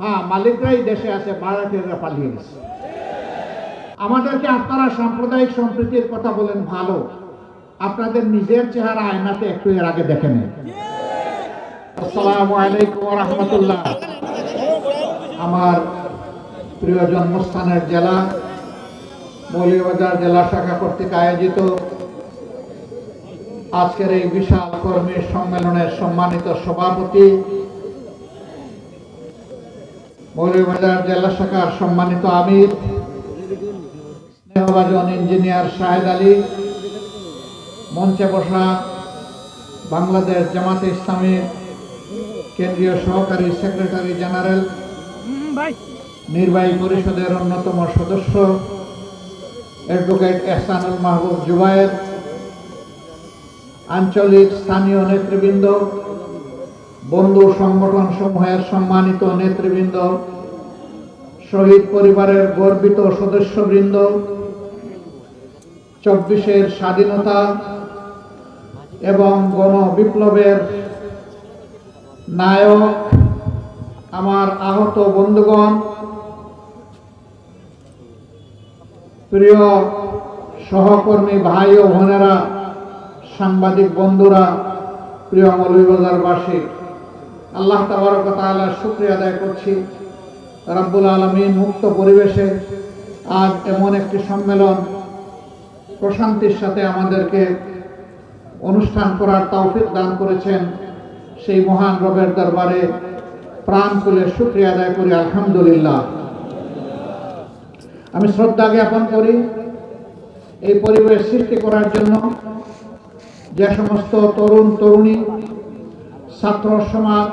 হ্যাঁ মালিকরাই দেশে আছে ভাড়াটিয়ারা পালিয়ে গেছে। আমাদেরকে আপনারা সাম্প্রদায়িক সম্প্রীতির কথা বলেন, ভালো। আপনাদের নিজের চেহারা আয়নাতে একটু এর আগে দেখে নেন। আসসালামু আলাইকুম রহমতুল্লাহ। আমার প্রিয় জন্মস্থানের জেলা মৌলিবাজার জেলা শাখা কর্তৃক আয়োজিত আজকের এই বিশাল কর্মী সম্মেলনের সম্মানিত সভাপতি মৌলভীবাজার জেলা শাখার সম্মানিত আমির, স্নেহভাজন ইঞ্জিনিয়ার শাহেদ আলী, মঞ্চে বসা বাংলাদেশ জামাতে ইসলামীর কেন্দ্রীয় সহকারী সেক্রেটারি জেনারেল, নির্বাহী পরিষদের অন্যতম সদস্য অ্যাডভোকেট এহসানুল মাহবুব জুবায়ের, আঞ্চলিক স্থানীয় নেতৃবৃন্দ বন্ধু সংগঠন সমূহের সম্মানিত নেতৃবৃন্দ, শহীদ পরিবারের গর্বিত সদস্যবৃন্দ, চব্বিশের স্বাধীনতা এবং গণ বিপ্লবের নায়ক আমার আহত বন্ধুগণ, প্রিয় সহকর্মী ভাই ও বোনেরা, সাংবাদিক বন্ধুরা, প্রিয় মৌলভীবাজারবাসী আল্লাহ তাবারক তাআলার শুক্রিয়া আদায় করছি। রাব্বুল আলমিন মুক্ত পরিবেশে আজ এমন একটি সম্মেলন প্রশান্তির সাথে আমাদেরকে অনুষ্ঠান করার তৌফিক দান করেছেন সেই মহান রবের দরবারে প্রাণ খুলে শুক্রিয়া আদায় করি, আলহামদুলিল্লাহ। আমি শ্রদ্ধা জ্ঞাপন করি এই পরিবেশ সৃষ্টি করার জন্য যে সমস্ত তরুণ, তরুণী ছাত্র সমাজ,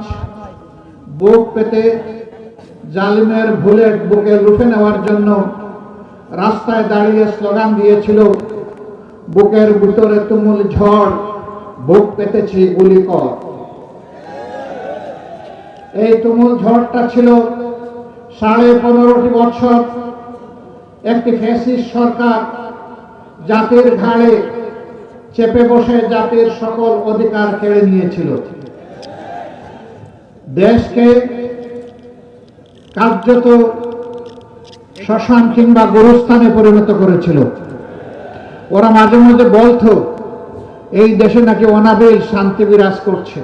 বুক পেতে জালিমের বুলেট বুকে লুফে নেওয়ার জন্য রাস্তায় দাঁড়িয়ে স্লোগান দিয়েছিল, বুকের ভিতরে তুমুল ঝড়, বুক পেতেছি গুলি কর। এই তুমুল ঝড়টা ছিল সাড়ে পনেরোটি বছর একটি ফ্যাসিস্ট সরকার জাতির ঘাড়ে চেপে বসে জাতির সকল অধিকার কেড়ে নিয়েছিল। দেশকে কার্যত শ্মশান কিংবা গুরুস্থানে পরিণত করেছিল। ওরা মাঝে মাঝে বলতো, এই দেশে নাকি অনাবিল শান্তি বিরাজ করছে।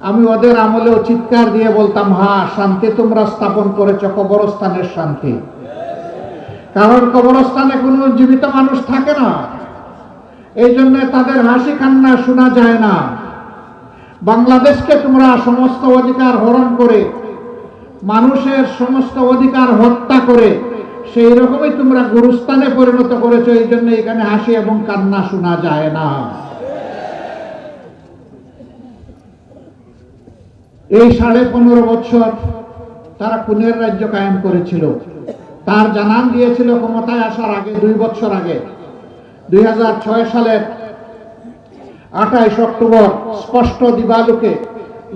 আমি ওদের আমলেও চিৎকার দিয়ে বলতাম, হা, শান্তি তোমরা স্থাপন করেছ, কবরস্থানের শান্তি। কারণ কবরস্থানে কোনো জীবিত মানুষ থাকে না। এই জন্য তাদের হাসি কান্না শোনা যায় না। বাংলাদেশকে তোমরা সমস্ত অধিকার হরণ করে, মানুষের সমস্ত অধিকার হত্যা করে, সেই রকমই তোমরা গুরুস্থানে পরিণত করেছ, এই জন্য এখানে হাসি এবং কান্না শোনা যায় না। এই সাড়ে পনেরো বছর তারা খুনের রাজ্য কায়েম করেছিল। তার জানান দিয়েছিল ক্ষমতায় আসার আগে, দুই বছর আগে, দুই সালের আঠাইশ অক্টোবর স্পষ্ট দিবালুকে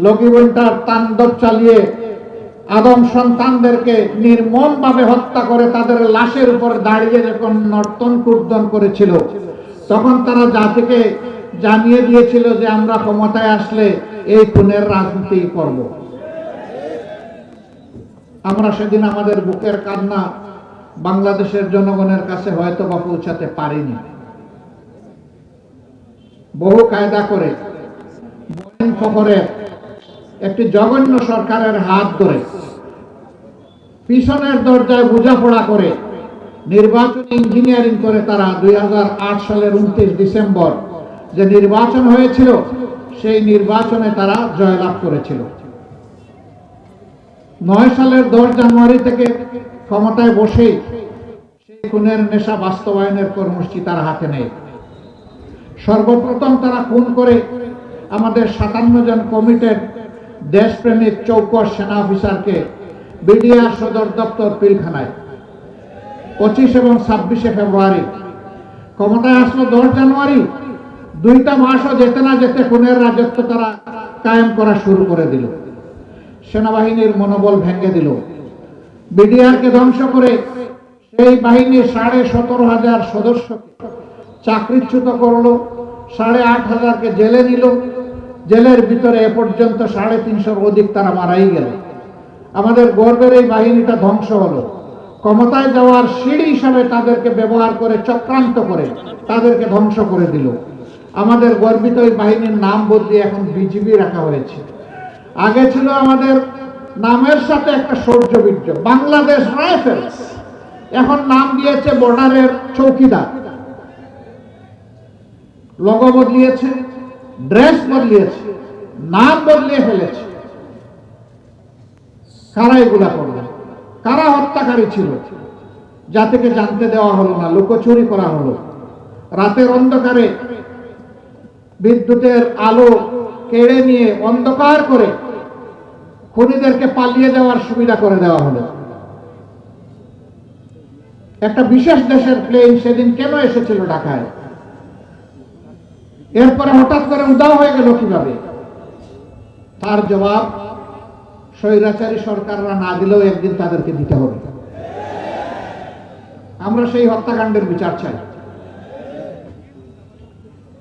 লগিবন্টার তাণ্ডব চালিয়ে আদম সন্তানদেরকে নির্মমভাবে হত্যা করে তাদের লাশের উপর দাঁড়িয়ে যখন নর্তন কুর্দন করেছিল, তখন তারা জাতিকে জানিয়ে দিয়েছিল যে আমরা ক্ষমতায় আসলে এই খুনের রাজনীতি করব। আমরা সেদিন আমাদের বুকের কান্না বাংলাদেশের জনগণের কাছে হয়তো বা পৌঁছাতে পারিনি। বহু কায়দা করে। একটি জঘন্য সরকারের হাত ধরে, পিছনের দরজায় বোঝাপড়া করে, নির্বাচন ইঞ্জিনিয়ারিং করে তারা দুই হাজার আট সালের উনত্রিশ ডিসেম্বর যে নির্বাচন হয়েছিল, সেই নির্বাচনে তারা জয়লাভ করেছিল। নয় সালের দশ জানুয়ারি থেকে ক্ষমতায় বসেই সেই খুনের নেশা বাস্তবায়নের কর্মসূচি তার হাতে নেই। সর্বপ্রথম তারা খুন করে আমাদের সাতান্ন জন কমিটেড দেশপ্রেমিক চৌকস সেনা অফিসারকে বিডিআর সদর দপ্তর পিলখানায়। পঁচিশ এবং ছাব্বিশে ফেব্রুয়ারি। ক্ষমতায় আসলো দশ জানুয়ারি। দুইটা মাসও যেতে না যেতে খুনের রাজত্ব তারা কায়েম করা শুরু করে দিল। সেনাবাহিনীর মনোবল ভেঙে দিল। বিডিআরকে ধ্বংস করে সেই বাহিনীর সাড়ে সতেরো হাজার সদস্যকে চাকরিচ্যুত করল। সাড়ে আট হাজারকে জেলে নিল। জেলের ভিতরে এ পর্যন্ত সাড়ে তিনশোর অধিক তারা মারাই গেল। আমাদের গর্বের এই বাহিনীটা ধ্বংস হলো। ক্ষমতায় যাওয়ার সিঁড়ি হিসাবে তাদেরকে ব্যবহার করে চক্রান্ত করে তাদেরকে ধ্বংস করে দিল। আমাদের গর্বিত এই বাহিনীর নাম বদলে এখন বিজিবি রাখা হয়েছে। আগে ছিল আমাদের নামের সাথে একটা শৌর্যবীর্য বাংলাদেশ রাইফেলস। এখন নাম দিয়েছে বর্ডারের চৌকিদার। লোগো বদলিয়েছে, ড্রেস বদলিয়েছে, নাম বদলিয়ে ফেলেছে। কারা এগুলা করল কারা হত্যাকারী ছিল? জাতিকে জানতে দেওয়া হলো না, লুকোচুরি করা হলো। রাতের অন্ধকারে বিদ্যুতের আলো কেড়ে নিয়ে অন্ধকার করে খুনিদেরকে পালিয়ে যাওয়ার সুবিধা করে দেওয়া হলো। একটা বিশেষ দেশের প্লেন সেদিন কেন এসেছিল ঢাকায়? এরপরে হঠাৎ করে উদাও হয়ে গেল কীভাবে? তার জবাব, স্বৈরাচারী সরকাররা না দিলেও একদিন তাদেরকে দিতে হবে। আমরা সেই হত্যাকাণ্ডের বিচার চাই।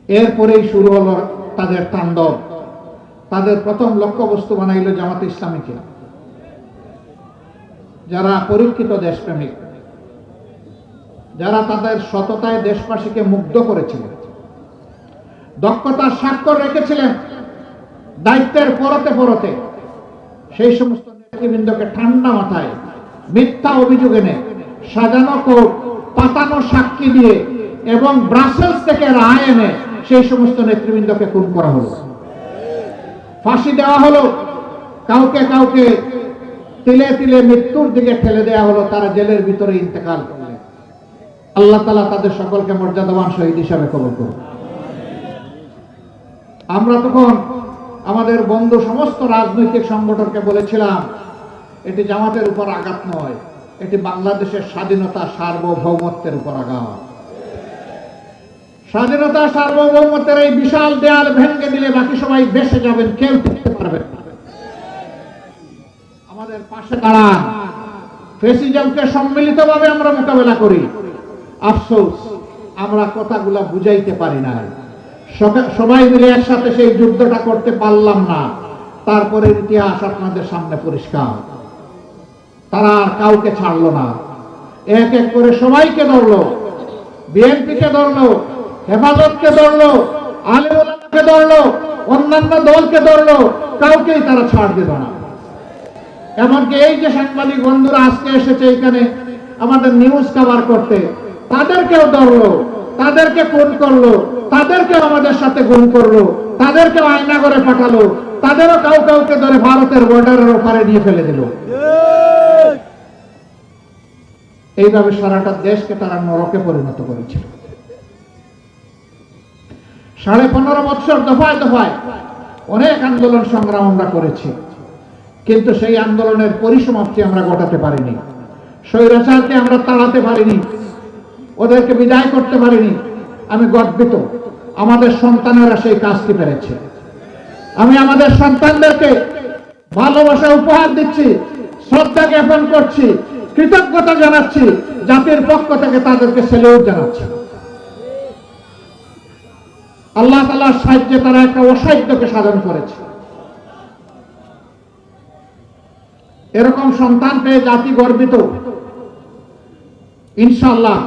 এরপরেই শুরু হলো তাদের তাণ্ডব। তাদের প্রথম লক্ষ্যবস্তু বানাইল জামাত ইসলামীকে। যারা পরীক্ষিত দেশপ্রেমিক, যারা তাদের সততায় দেশবাসীকে মুগ্ধ করেছিলেন দক্ষতার স্বাক্ষর রেখেছিলেন দায়িত্বের পরতে পরতে। সেই সমস্ত নেতৃবৃন্দকে ঠান্ডা মাথায় মিথ্যা অভিযোগ এনে সাজানো কোর্ট পাতানো সাক্ষী দিয়ে এবং ব্রাসেলস থেকে রায় এনে সেই সমস্ত নেতৃবৃন্দকে খুন করা হলো। ফাঁসি দেওয়া হলো, কাউকে কাউকে তিলে তিলে মৃত্যুর দিকে ঠেলে দেওয়া হলো, তারা জেলের ভিতরে ইন্তেকাল করলেন। আল্লাহ তালা তাদের সকলকে মর্যাদাবান শহীদ হিসাবে কবর করুন। আমরা তখন আমাদের বন্ধু সমস্ত রাজনৈতিক সংগঠনকে বলেছিলাম, এটি জামাতের উপর আঘাত নয়, এটি বাংলাদেশের স্বাধীনতা সার্বভৌমত্বের উপর আঘাত। স্বাধীনতা সার্বভৌমত্বের এই বিশাল দেয়াল ভেঙে দিলে বাকি সবাই বেসে যাবেন, কেউ টিকতে পারবেন। আমাদের পাশে দাঁড়ান। ফেসিজমকে সম্মিলিতভাবে আমরা মোকাবেলা করি। আফসোস, আমরা কথাগুলা বুঝাইতে পারি না সবাই মিলে একসাথে সেই যুদ্ধটা করতে পারলাম না। তারপরে ইতিহাস আপনাদের সামনে পরিষ্কার। তারা আর কাউকে ছাড়লো না। এক এক করে সবাইকে ধরলো। বিএনপিকে ধরলো, হেফাজতকে ধরলো আলিমুল্লাহকে ধরলো, অন্যান্য দলকে ধরলো, কাউকেই তারা ছাড় দিল না। এমনকি এই যে সাংবাদিক বন্ধুরা আজকে এসেছে এখানে, আমাদের নিউজ কভার করতে, তাদেরকেও ধরলো, তাদেরকে ফোন করল। তাদেরকেও আমাদের সাথে খুন করল, তাদেরকেও আয়না করে পাঠালো, তাদেরও কাউ কাউকে ধরে ভারতের বর্ডারের ওপারে নিয়ে ফেলে দিল। এইভাবে সারাটা দেশকে তারা নরকে পরিণত করেছিল। সাড়ে পনেরো বছর দফায় দফায় অনেক আন্দোলন সংগ্রাম আমরা করেছি, কিন্তু সেই আন্দোলনের পরিসমাপ্তি আমরা ঘটাতে পারিনি। স্বৈরাচারকে আমরা তাড়াতে পারিনি, ওদেরকে বিদায় করতে পারিনি আমি গর্বিত। আমাদের সন্তানেরা সেই কাজটি পেরেছে। আমি আমাদের সন্তানদেরকে ভালোবাসা উপহার দিচ্ছি শ্রদ্ধা জ্ঞাপন করছি, কৃতজ্ঞতা জানাচ্ছি, জাতির পক্ষ থেকে তাদেরকে সেলিউট জানাচ্ছি। আল্লাহ তালার সাহায্যে তারা একটা অসাহিত্যকে সাধন করেছে। এরকম সন্তান পেয়ে জাতি গর্বিত। ইনশাল্লাহ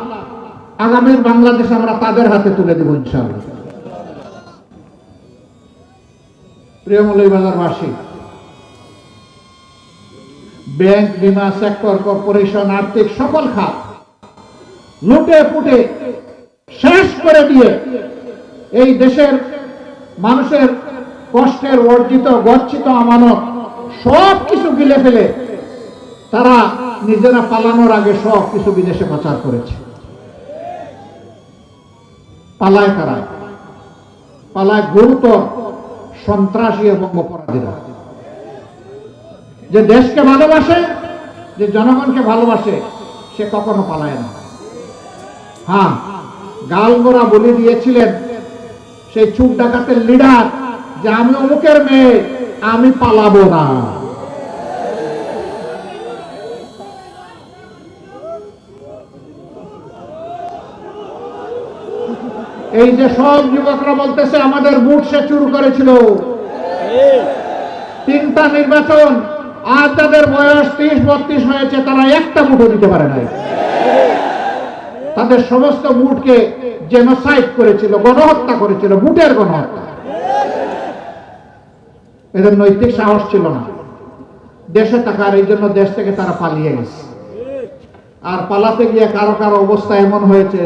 আগামীর বাংলাদেশ আমরা তাদের হাতে তুলে দেব ইনশাল্লাহ প্রিয় মৌলবাজারবাসী ব্যাংক, বিমা, সেক্টর, কর্পোরেশন, আর্থিক সকল খাত লুটে পুটে শেষ করে দিয়ে এই দেশের মানুষের কষ্টের অর্জিত গচ্ছিত আমানত সব কিছু গিলে ফেলে তারা নিজেরা পালানোর আগে সব কিছু বিদেশে পাচার করেছে। পালায় তারা। পালায় গুরুতর সন্ত্রাসী এবং অপরাধীরা। যে দেশকে ভালোবাসে, যে জনগণকে ভালোবাসে, সে কখনো পালায় না। হ্যাঁ গালগোরা বলে দিয়েছিলেন সেই চুপ ডাকাতের লিডার যে, আমি অমুকের মেয়ে, আমি পালাবো না। এই যে সব যুবকরা বলতেছে, আমাদের বুট সে চুর করেছিল। তিনটা নির্বাচন, আর তাদের বয়স ত্রিশ, বত্রিশ হয়েছে, তারা একটা মুঠো দিতে পারে নাই। তাদের সমস্ত মুঠকে জেনোসাইড করেছিল, গণহত্যা করেছিল, বুটের গণহত্যা। এদের নৈতিক সাহস ছিল না। দেশে থাকার এই জন্য দেশ থেকে তারা পালিয়ে গেছে। আর পালাতে গিয়ে কারও কারও অবস্থা এমন হয়েছে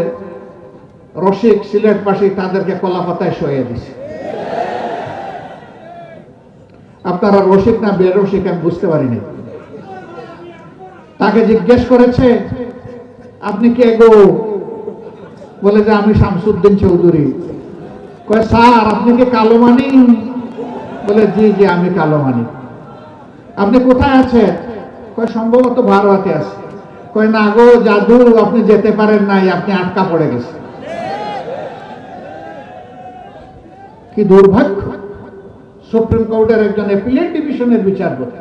রসিক সিলেটবাসী তাদেরকে কলাপাতায় সয়ে দিছে। আপনারা রসিক না বেরসিক আমি বুঝতে পারিনি। তাকে জিজ্ঞেস করেছে, আপনি কে গো? বলে যে, আমি শামসুদ্দিন চৌধুরী। কয়, স্যার, আপনি কি কালো মানি বলে, জি জি, আমি কালো মানি আপনি কোথায় আছেন? কয়, সম্ভবত ভারতে আছে। কয়, না গো, জাদু, আপনি যেতে পারেন নাই, আপনি আটকা পড়ে গেছেন। কি দুর্ভাগ্য? সুপ্রিম কোর্টের একজন অ্যাপিলেট ডিভিশনের বিচারপতি।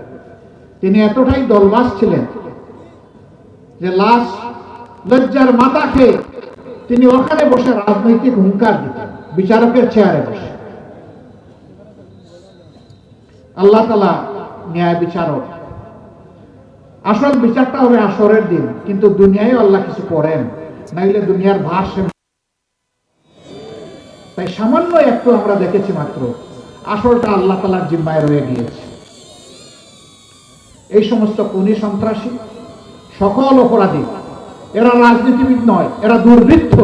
তিনি এতটাই দলবাস ছিলেন যে লাশ লজ্জার মাথা খেয়ে তিনি ওখানে বসে রাজনৈতিক হুঙ্কার দিতেন, বিচারকের চেয়ারে বসে। আল্লাহ তালা ন্যায় বিচারক। আসল বিচারটা হবে আসরের দিন, কিন্তু দুনিয়ায় আল্লাহ কিছু করেন, নাইলে দুনিয়ার তাই সামান্য একটু আমরা দেখেছি মাত্র, আসলটা আল্লাহ তালার জিম্মায় রয়ে গিয়েছে। এই সমস্ত খুনি সন্ত্রাসী, সকল অপরাধী, এরা রাজনীতিবিদ নয়, এরা দুর্বৃত্ত।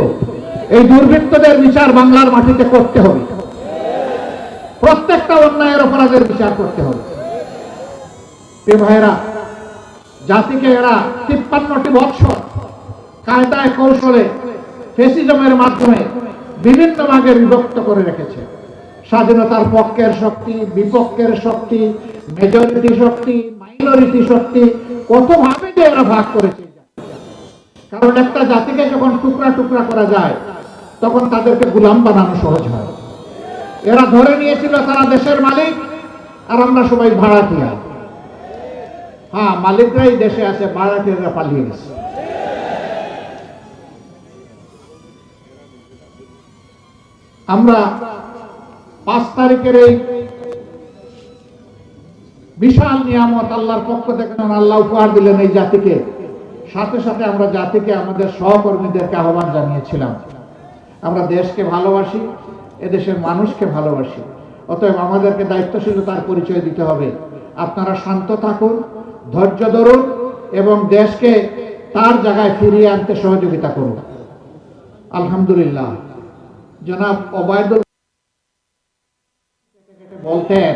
এই দুর্বৃত্তদের বিচার বাংলার মাটিতে করতে হবে। প্রত্যেকটা অন্যায়ের অপরাধের বিচার করতে হবে। ভাইয়েরা, জাতিকে এরা তিপ্পান্নটি বৎসর কায়দায় কৌশলে ফেসিজমের মাধ্যমে বিভিন্ন ভাগে বিভক্ত করে রেখেছে। স্বাধীনতার পক্ষের শক্তি, বিপক্ষের শক্তি মেজরিটি শক্তি মাইনরিটি শক্তি কত ভাবে যে এরা ভাগ করেছে। কারণ একটা জাতিকে যখন টুকরা টুকরা করা যায়, তখন তাদেরকে গুলাম বানানো সহজ হয়। এরা ধরে নিয়েছিল তারা দেশের মালিক, আর আমরা সবাই ভাড়াটিয়া। হ্যাঁ মালিকরাই দেশে আছে, ভাড়াটিয়ারা পালিয়ে গেছে। আমরা পাঁচ তারিখের এই বিশাল নিয়ামত আল্লাহর পক্ষ থেকে আল্লাহ উপহার দিলেন এই জাতিকে। সাথে সাথে আমরা জাতিকে, আমাদের সহকর্মীদেরকে আহ্বান জানিয়েছিলাম। আমরা দেশকে ভালোবাসি, এদেশের মানুষকে ভালোবাসি। অতএব আমাদেরকে দায়িত্বশীলতার পরিচয় দিতে হবে। আপনারা শান্ত থাকুন, ধৈর্য ধরুন এবং দেশকে তার জায়গায় ফিরিয়ে আনতে সহযোগিতা করুন। আলহামদুলিল্লাহ। জনাব বলতেন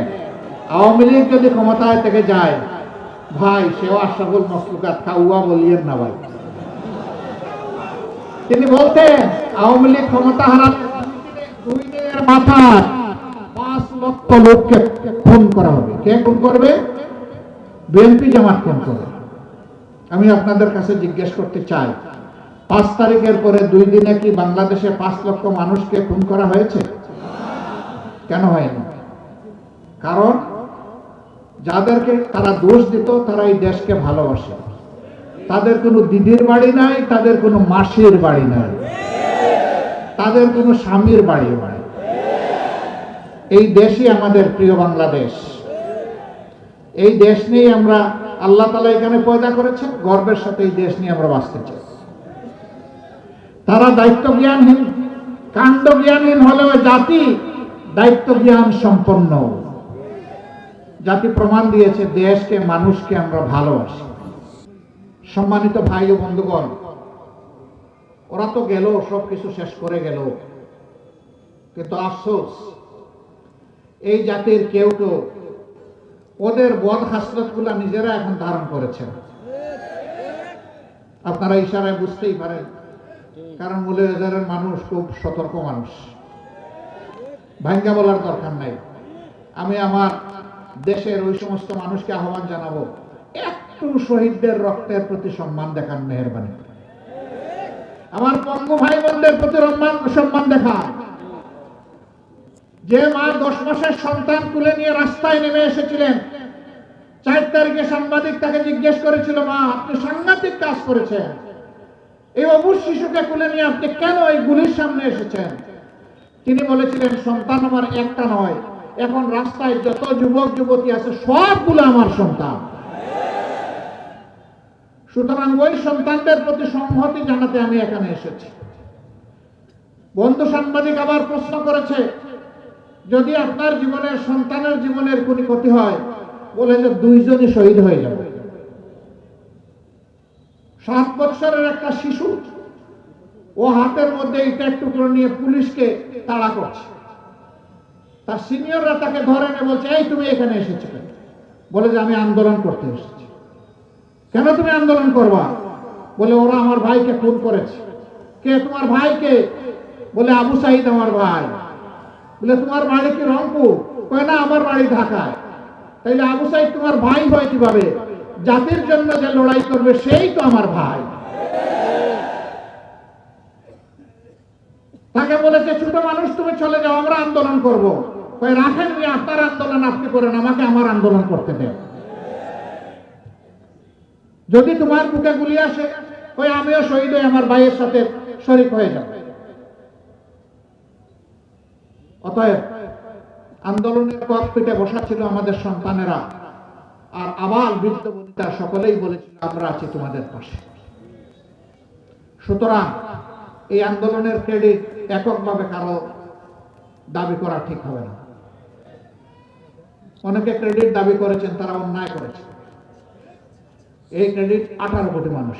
আওয়ামী লীগ যদি ক্ষমতায় থেকে যায়, ভাই, সেও আশরাফুল মসলুকাত খাউয়া বলিয়েন না ভাই। তিনি বলতেন আওয়ামী লীগ ক্ষমতা হারালে দুই দিনের মাথায় পাঁচ লক্ষ লোককে খুন করা হবে। কে খুন করবে? বিএনপি জামাত খুন করবে। আমি আপনাদের কাছে জিজ্ঞেস করতে চাই পাঁচ তারিখের পরে দুই দিনে কি বাংলাদেশে পাঁচ লক্ষ মানুষকে খুন করা হয়েছে? কেন হয়নি? কারণ যাদেরকে তারা দোষ দিত, তারা এই দেশকে ভালোবাসে। তাদের কোনো দিদির বাড়ি নাই, তাদের কোনো মাসির বাড়ি নাই। তাদের কোনো স্বামীর বাড়ি নাই। এই দেশই আমাদের প্রিয় বাংলাদেশ। এই দেশ নিয়ে আমরা আল্লাহ তালা এখানে পয়দা করেছেন, গর্বের সাথে এই দেশ নিয়ে আমরা বাঁচতে চাই। তারা দায়িত্ব জ্ঞানহীন কাণ্ড জ্ঞানহীন হলেও জাতি দায়িত্ব জ্ঞান সম্পন্ন। জাতি প্রমাণ দিয়েছে, দেশকে, মানুষকে আমরা ভালোবাসি। সম্মানিত ভাই ও বন্ধুগণ, ওরা তো গেল, সব কিছু শেষ করে গেল। কিন্তু আফসোস, এই জাতির কেউ কেউ ওদের বদ হাসরতগুলা নিজেরা এখন ধারণ করেছেন। আপনারা ইশারায় বুঝতেই পারেন। কারণ মূল্যবাজারের মানুষ খুব সতর্ক মানুষ। ভাঙ্গা বলার দরকার নাই। আমি আমার দেশের ওই সমস্ত মানুষকে আহ্বান জানাব, একটু শহীদদের রক্তের প্রতি সম্মান দেখান মেহরবানি। আমার পঙ্গু ভাই বোনদের প্রতি সম্মান দেখান। যে মা দশ মাসের সন্তান তুলে নিয়ে রাস্তায় নেমে এসেছিলেন, চার তারিখে সাংবাদিক তাকে জিজ্ঞেস করেছিল, মা, আপনি সাংঘাতিক কাজ করেছেন। এই অবুজ শিশুকে তুলে নিয়ে আপনি কেন এই গুলির সামনে এসেছেন? তিনি বলেছিলেন, সন্তান আমার একটা নয়। এখন রাস্তায় যত যুবক, যুবতী আছে, সবগুলো আমার সন্তান। সুতরাং ওই সন্তানদের প্রতি সংহতি জানাতে আমি এখানে এসেছি। বন্ধু সাংবাদিক আবার প্রশ্ন করেছে, যদি আপনার জীবনের সন্তানের জীবনের কোনো ক্ষতি হয়, বলে যে দুইজনই শহীদ হয়ে যাবে। সাত বছরের একটা শিশু, ও হাতের মধ্যে ইটের টুকরো নিয়ে পুলিশকে তাড়া করছে। তার সিনিয়ররা তাকে ধরে নিয়ে বলছে, এই তুমি এখানে এসেছ বলে যে, আমি আন্দোলন করতে এসেছি। কেন তুমি আন্দোলন করবা? বলে, ওরা আমার ভাইকে খুন করেছে। কে তোমার ভাইকে? বলে, আবু সাহিদ আমার ভাই। বলে, তোমার বাড়ি কি রংপুর? কয় না, আমার বাড়ি ঢাকায়। তাইলে আবু সাহিদ তোমার ভাই হয় কীভাবে? জাতির জন্য যে লড়াই করবে সেই তো আমার ভাই। তাকে বলেছে, ছোট মানুষ, তুমি চলে যাও, আমরা আন্দোলন করব। কই রাখেন আপনার আন্দোলন, আপনি করেন, আমাকে আমার আন্দোলন করতে দেন। যদি তোমার বুকে গুলি আসে ওই আমিও শহীদ হয়ে আমার ভাইয়ের সাথে শরিক হয়ে যাব। অতএব আন্দোলনের পথ পিঠে বসা ছিল আমাদের সন্তানেরা। আর আবার বৃদ্ধ বনিতা সকলেই বলেছিল, আমরা আছি তোমাদের পাশে। সুতরাং এই আন্দোলনের ক্রেডিট এককভাবে কারও দাবি করা ঠিক হবে না। অনেকে ক্রেডিট দাবি করেছেন, তারা অন্যায় করেছে। এই ক্রেডিট আঠারো কোটি মানুষ।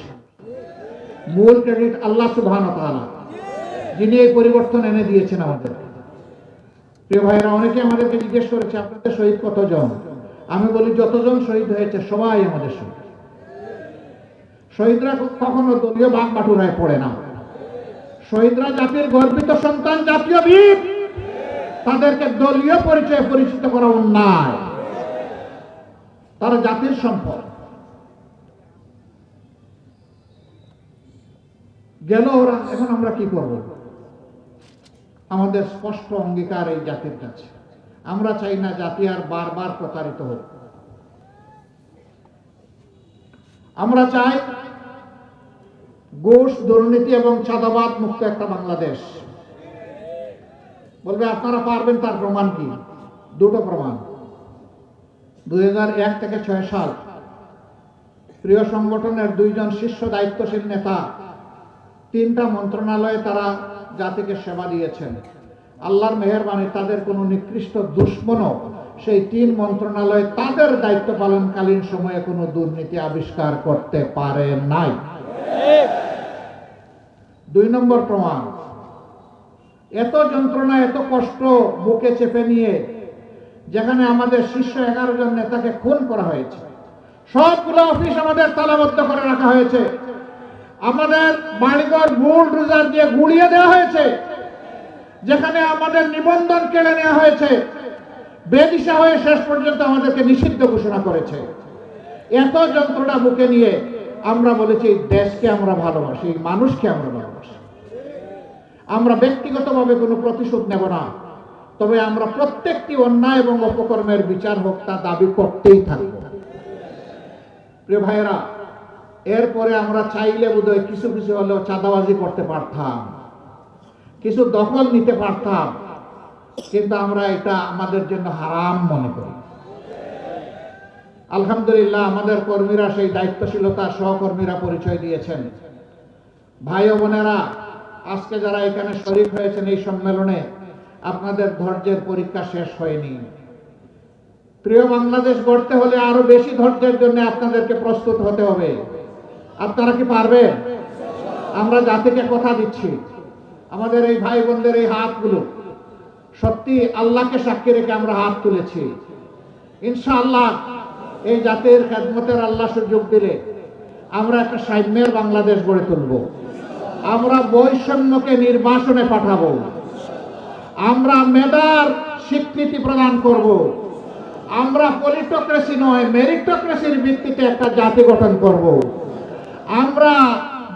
মূল ক্রেডিট আল্লাহ সুবহান যিনি এই পরিবর্তন এনে দিয়েছেন আমাদের প্রিয় ভাইরা অনেকে আমাদেরকে জিজ্ঞেস করেছে, আপনাদের শহীদ কতজন? আমি বলি, যতজন শহীদ হয়েছে, সবাই আমাদের শহীদ। শহীদরা কখনো দলীয় বাঘ বাটুরায় পড়ে না। শহীদরা জাতির গর্বিত সন্তান, জাতীয় বীর। তাদেরকে দলীয় পরিচয়ে পরিচিত করা অন্যায়। তারা জাতির সম্পদ। গেল ওরা, এখন আমরা কি করব? আমাদের স্পষ্ট অঙ্গীকার এই জাতির কাছে। আমরা চাই না জাতি আর বারবার প্রতারিত হোক। আমরা চাই ঘুষ, দুর্নীতি এবং চাঁদাবাদ মুক্ত একটা বাংলাদেশ। বলবে, আপনারা পারবেন তার প্রমাণ কি? দুটো প্রমাণ। দুই এক থেকে ছয় সাল প্রিয় সংগঠনের দুইজন শীর্ষ দায়িত্বশীল নেতা, তিনটা মন্ত্রণালয়ে তারা জাতিকে সেবা দিয়েছেন। আল্লাহর মেহরবানি তাদের কোনো নিকৃষ্ট দুশ্মনও সেই তিন মন্ত্রণালয় তাদের দায়িত্ব পালনকালীন সময়ে কোনো দুর্নীতি আবিষ্কার করতে পারে নাই। দুই নম্বর প্রমাণ, এত যন্ত্রণা, এত কষ্ট বুকে চেপে নিয়ে যেখানে আমাদের শীর্ষ এগারো জন নেতাকে খুন করা হয়েছে, সবগুলো অফিস আমাদের তালাবদ্ধ করে রাখা হয়েছে। আমাদের বাড়িঘর বুল রোজার দিয়ে গুড়িয়ে দেওয়া হয়েছে। যেখানে আমাদের নিবন্ধন কেড়ে নেওয়া হয়েছে, বেদিশা হয়ে শেষ পর্যন্ত আমাদেরকে নিষিদ্ধ ঘোষণা করেছে। এত যন্ত্রণা বুকে নিয়ে আমরা বলেছি, দেশকে আমরা ভালোবাসি, মানুষকে আমরা ভালোবাসি। আমরা ব্যক্তিগতভাবে কোনো প্রতিশোধ নেব না, তবে আমরা প্রত্যেকটি অন্যায় এবং অপকর্মের বিচার হোক, তা দাবি করতেই থাকব। প্রিয় ভাইয়েরা, এরপরে আমরা চাইলে বোধহয় কিছু কিছু হলেও চাঁদাবাজি করতে পারতাম। কিছু দখল নিতে পারতাম, কিন্তু আমরা এটা আমাদের জন্য হারাম মনে করি। আলহামদুলিল্লাহ, আমাদের কর্মীরা সেই দায়িত্বশীলতা সহকর্মীরা পরিচয় দিয়েছেন। ভাই ও বোনেরা, আজকে যারা এখানে শরীর হয়েছেন এই সম্মেলনে, আপনাদের ধৈর্যের পরীক্ষা শেষ হয়নি। প্রিয় বাংলাদেশ গড়তে হলে আরও বেশি ধৈর্যের জন্য আপনাদেরকে প্রস্তুত হতে হবে। আপনারা কি পারবেন? আমরা জাতিকে কথা দিচ্ছি। আমাদের এই ভাই বোনদের এই হাতগুলো, সত্যি আল্লাহকে সাক্ষী রেখে আমরা হাত তুলেছি। ইনশাআল্লাহ এই জাতির খেদমতের আল্লাহ সুযোগ দিলে আমরা একটা সাম্যের বাংলাদেশ গড়ে তুলব। আমরা বৈষম্যকে নির্বাসনে পাঠাবো। আমরা মেধার স্বীকৃতি প্রদান করব। আমরা পলিটোক্রেসি নয়, মেরিটোক্রেসির ভিত্তিতে একটা জাতি গঠন করব। আমরা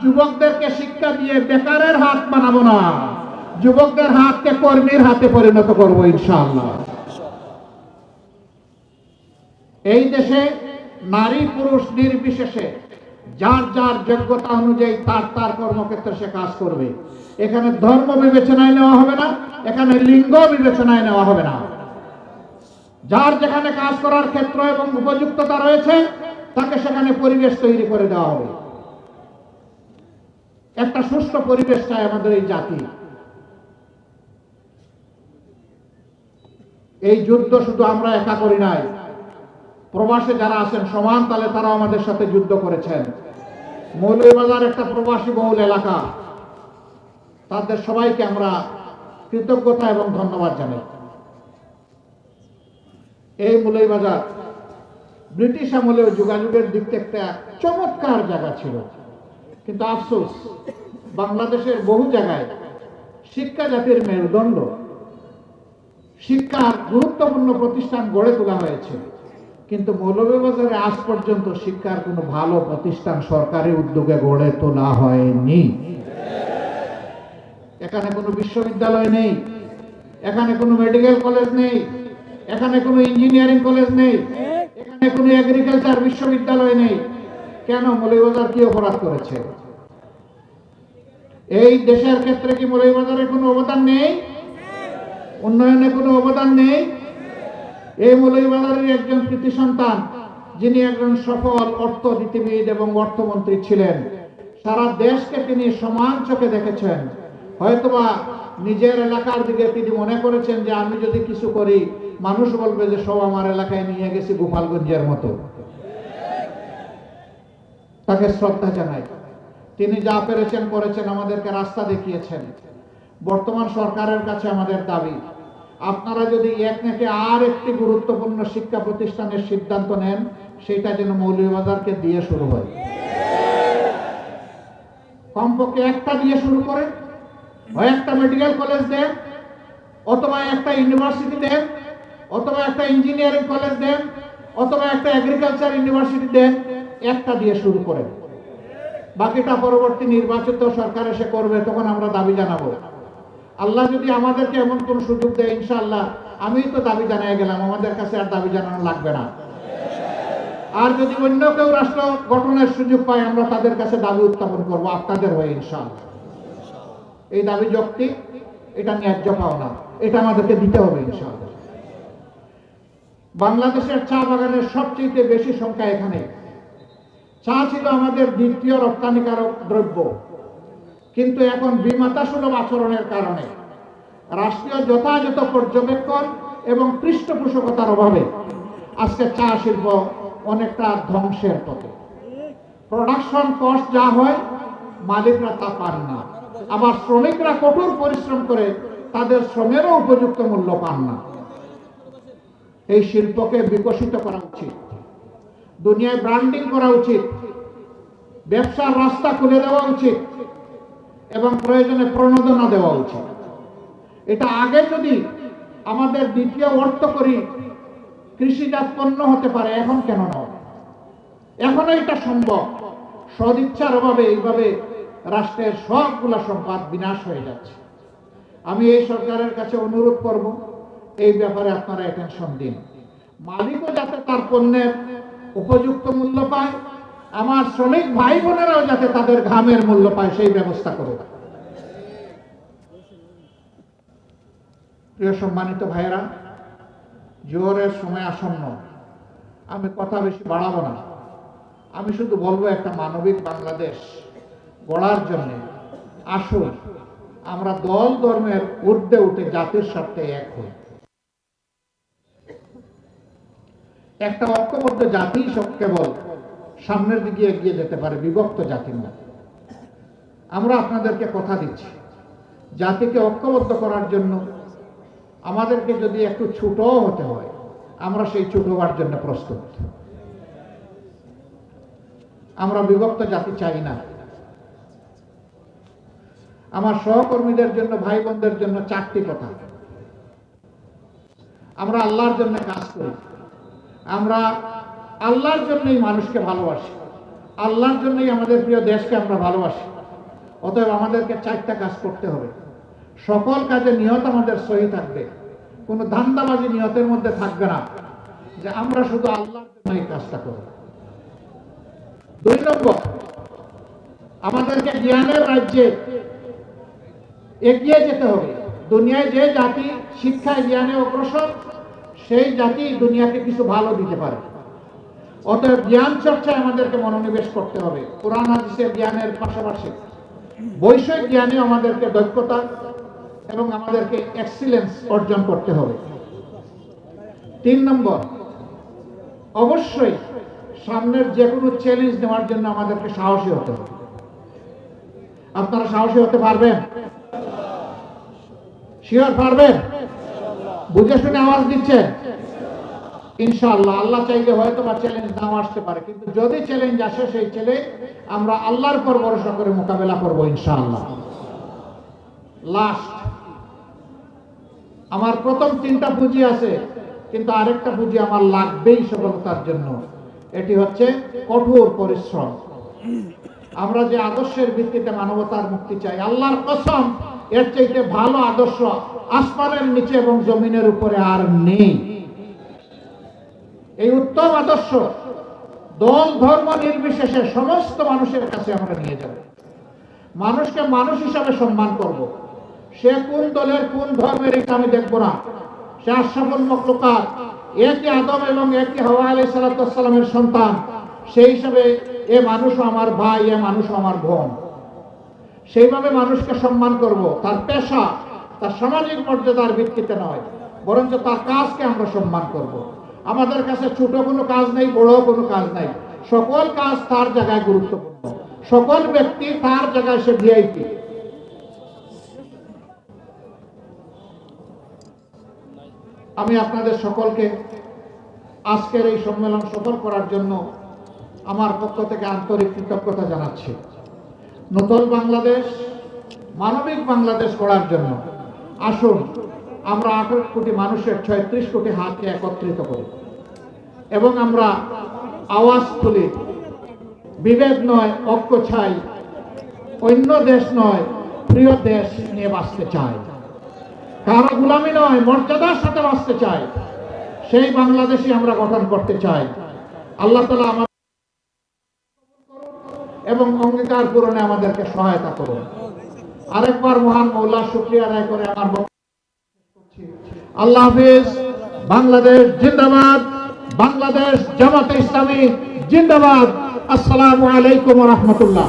যুবকদেরকে শিক্ষা দিয়ে বেকারের হাত বানাবো না। যুবকদের হাতকে কর্মীর হাতে পরিণত করব ইনশাআল্লাহ। এই দেশে নারী পুরুষ নির্বিশেষে যার যার যোগ্যতা অনুযায়ী তার তার কর্মক্ষেত্রে সে কাজ করবে। এখানে ধর্ম বিবেচনায় নেওয়া হবে না, এখানে লিঙ্গ বিবেচনায় নেওয়া হবে না। যার যেখানে কাজ করার ক্ষেত্র এবং উপযুক্ততা রয়েছে, তাকে সেখানে পরিবেশ তৈরি করে দেওয়া হবে। একটা সুস্থ পরিবেশ চাই আমাদের এই জাতি। এই যুদ্ধ শুধু আমরা একা করি নাই। প্রবাসে যারা আছেন সমান তালে তারা আমাদের সাথে যুদ্ধ করেছেন। মৌলভীবাজার একটা প্রবাসী বহুল এলাকা। তাদের সবাইকে আমরা কৃতজ্ঞতা এবং ধন্যবাদ জানাই। এই মৌলভীবাজার ব্রিটিশ আমলেও যোগাযোগের দিক থেকে একটা চমৎকার জায়গা ছিল। কিন্তু আফসোস, বাংলাদেশের বহু জায়গায় শিক্ষা জাতির মেরুদণ্ড, শিক্ষার গুরুত্বপূর্ণ প্রতিষ্ঠান গড়ে তোলা হয়েছে। কিন্তু মৌলভীবাজারে আজ পর্যন্ত শিক্ষার কোনো ভালো প্রতিষ্ঠান সরকারি উদ্যোগে গড়ে তোলা হয়নি। এখানে কোনো বিশ্ববিদ্যালয় নেই, এখানে কোনো মেডিকেল কলেজ নেই, এখানে কোনো ইঞ্জিনিয়ারিং কলেজ নেই, এখানে কোনো এগ্রিকালচার বিশ্ববিদ্যালয় নেই। কেন মৌলভীবাজার কি অপরাধ করেছে? এই দেশের ক্ষেত্রে কি মৌলভীবাজারের কোনো অবদান নেই? উন্নয়নে কোনো অবদান নেই? এই মৌলভীবাজারের একজন কৃতি সন্তান, যিনি একজন সফল অর্থনীতিবিদ এবং অর্থমন্ত্রী ছিলেন। সারা দেশকে তিনি সমান চোখে দেখেছেন। হয়তোবা নিজের এলাকার দিকে তিনি মনে করেছেন যে আমি যদি কিছু করি, মানুষ বলবে যে সব আমার এলাকায় নিয়ে গেছি গোপালগঞ্জের মতো। তাকে শ্রদ্ধা জানাই। তিনি যা পেরেছেন করেছেন আমাদেরকে রাস্তা দেখিয়েছেন। বর্তমান সরকারের কাছে আমাদের দাবি, আপনারা যদি এক নাকি আর একটি গুরুত্বপূর্ণ শিক্ষা প্রতিষ্ঠানের সিদ্ধান্ত নেন, সেটা যেন মৌলভীবাজারকে দিয়ে শুরু হয়। কমপক্ষে একটা দিয়ে শুরু করে একটা মেডিকেল কলেজ দেন, অথবা একটা ইউনিভার্সিটি দেন, অথবা একটা ইঞ্জিনিয়ারিং কলেজ দেন, অথবা একটা এগ্রিকালচার ইউনিভার্সিটি দেন একটা দিয়ে শুরু করেন। বাকিটা পরবর্তী নির্বাচিত সরকার এসে করবে, তখন আমরা দাবি জানাব। আল্লাহ যদি আমাদেরকে এমন কোন সুযোগ দেয়, ইনশাআল্লাহ আমি তো দাবি জানিয়ে গেলাম, আমাদের কাছে আর দাবি জানানো লাগবে না। আর যদি অন্য কেউ রাষ্ট্র গঠনের সুযোগ পায়, আমরা তাদের কাছে দাবি উত্থাপন করব, আপনাদের হয়ে, ইনশাআল্লাহ। এই দাবি যৌক্তিক এটা ন্যায্য পাওনা এটা আমাদেরকে দিতে হবে, ইনশাআল্লাহ। বাংলাদেশের চা বাগানের সবচেয়ে বেশি সংখ্যা এখানে। চা ছিল আমাদের দ্বিতীয় রপ্তানিকারক দ্রব্য। কিন্তু এখন বিমাতা সুলভ আচরণের কারণে রাষ্ট্রীয় যথাযথ পর্যবেক্ষণ এবং পৃষ্ঠপোষকতার অভাবে আজকে চা শিল্প অনেকটা ধ্বংসের পথে। প্রোডাকশন কস্ট যা হয়, মালিকরা তা পান না। আবার শ্রমিকরা কঠোর পরিশ্রম করে তাদের শ্রমেরও উপযুক্ত মূল্য পান না। এই শিল্পকে বিকশিত করা উচিত। দুনিয়ায় ব্র্যান্ডিং করা উচিত, ব্যবসার রাস্তা খুলে দেওয়া উচিত, এবং প্রয়োজনে প্রণোদনা দেওয়া উচিত। এটা আগে যদি আমাদের দ্বিতীয় অর্থ করি কৃষিজাত পণ্য হতে পারে, এখন কেন নয় এখনও এটা সম্ভব। সদিচ্ছার অভাবে এইভাবে রাষ্ট্রের সবগুলা সম্পদ বিনাশ হয়ে যাচ্ছে। আমি এই সরকারের কাছে অনুরোধ করব, এই ব্যাপারে আপনারা অ্যাটেনশন দিন। মালিকও যাতে তার পণ্যের উপযুক্ত মূল্য পায়। আমার শ্রমিক ভাই বোনেরাও যাতে তাদের ঘামের মূল্য পায়, সেই ব্যবস্থা করুক। প্রিয় সম্মানিত ভাইয়েরা জোরের সময় আসন্ন। আমি কথা বেশি বাড়াবো না। আমি শুধু বলব একটা মানবিক বাংলাদেশ গড়ার জন্য আসুন, আমরা দল ধর্মের ঊর্ধ্বে উঠে জাতির স্বার্থে এক হই। একটা ঐক্যবদ্ধ জাতি কেবল সামনের দিকে এগিয়ে যেতে পারে, বিভক্ত জাতি না আমরা আপনাদেরকে কথা দিচ্ছি, জাতিকে ঐক্যবদ্ধ করার জন্য আমাদেরকে যদি একটু ছোটও হতে হয়, আমরা সেই ছোট হওয়ার জন্য প্রস্তুত। আমরা বিভক্ত জাতি চাই না। আমার সহকর্মীদের জন্য ভাই বোনদের জন্য চারটি কথা। আমরা আল্লাহর জন্য কাজ করি। আমরা আল্লাহর জন্যই মানুষকে ভালোবাসি। আল্লাহর জন্যই আমাদের প্রিয় দেশকে আমরা ভালোবাসি। অতএব আমাদেরকে চারটা কাজ করতে হবে। সকল কাজে নিয়ত আমাদের সহি থাকবে। কোনো ধান্দাবাজি নিয়তের মধ্যে থাকবে না যে আমরা শুধু আল্লাহর জন্য এই কাজটা করব। দুই নম্বর, আমাদেরকে জ্ঞানের রাজ্যে এগিয়ে যেতে হবে। দুনিয়ায় যে জাতি শিক্ষায় জ্ঞানে অগ্রসর সেই জাতি দুনিয়াকে কিছু ভালো দিতে পারে। অতএব জ্ঞান চর্চায় আমাদেরকে মনোনিবেশ করতে হবে। কোরআন, হাদিসের জ্ঞানের পাশাপাশি। বৈষয়িক জ্ঞানে আমাদেরকে দক্ষতা এবং আমাদেরকে এক্সিলেন্স অর্জন করতে হবে। তিন নম্বর, অবশ্যই সামনের যে কোনো চ্যালেঞ্জ নেওয়ার জন্য আমাদেরকে সাহসী হতে হবে। আপনারা সাহসী হতে পারবেন? শিওর পারবেন? বুঝে শুনে আওয়াজ ইনশাআল্লাহ, আল্লাহ চাইলে হয়তো বা চ্যালেঞ্জ নাও আসতে পারে, কিন্তু যদি চ্যালেঞ্জ আসে, সেই আমরা আল্লাহর পর ভরসা করে মোকাবেলা করব লাস্ট আমার প্রথম তিনটা পুঁজি আছে, কিন্তু আরেকটা পুঁজি আমার লাগবেই সফলতার জন্য। এটি হচ্ছে কঠোর পরিশ্রম। আমরা যে আদর্শের ভিত্তিতে মানবতার মুক্তি চাই, আল্লাহর কসম, এর চাইতে ভালো আদর্শ আসমানের নিচে এবং জমিনের উপরে আর নেই। এই উত্তম আদর্শ দল ধর্ম নির্বিশেষে সমস্ত মানুষের কাছে আমরা নিয়ে যাব। মানুষকে মানুষ হিসাবে সম্মান করব। সে কোন দলের কোন ধর্মের এটা আমি দেখব না। সে আশাফুল মকলুকাত একই আদম এবং একই হওয়া আলাই সালাতামের সন্তান। সেই হিসাবে এ মানুষও আমার ভাই, এ মানুষ আমার বোন। সেইভাবে মানুষকে সম্মান করব। তার পেশা তার সামাজিক মর্যাদার ভিত্তিতে নয়, বরঞ্চ তার কাজকে আমরা সম্মান করব। আমাদের কাছে ছোট কোনো কাজ নেই, বড় কোনো কাজ নাই। সকল কাজ তার জায়গায় গুরুত্বপূর্ণ। সকল ব্যক্তি তার জায়গায় সে ভিআইপি আমি আপনাদের সকলকে আজকের এই সম্মেলন সফল করার জন্য আমার পক্ষ থেকে আন্তরিক কৃতজ্ঞতা জানাচ্ছি। নতুন বাংলাদেশ, মানবিক বাংলাদেশ করার জন্য আসুন, আমরা আঠারো কোটি মানুষের ছয়ত্রিশ কোটি হাতকে একত্রিত করি। এবং আমরা আওয়াজ তুলি। বিভেদ নয়, ঐক্য চাই। অন্য দেশ নয়, প্রিয় দেশ নিয়ে বাঁচতে চাই। কারও গুলামি নয়, মর্যাদার সাথে বাঁচতে চাই। সেই বাংলাদেশই আমরা গঠন করতে চাই। আল্লাহ তালা আমার এবং অঙ্গীকার পূরণে আমাদেরকে সহায়তা করুন। আরেকবার মহান মৌলা শুক্রিয়া আদায় করে আমার। আল্লাহ হাফিজ, বাংলাদেশ জিন্দাবাদ, বাংলাদেশ জামাতে ইসলামী জিন্দাবাদ আসসালামু আলাইকুম রহমতুল্লাহ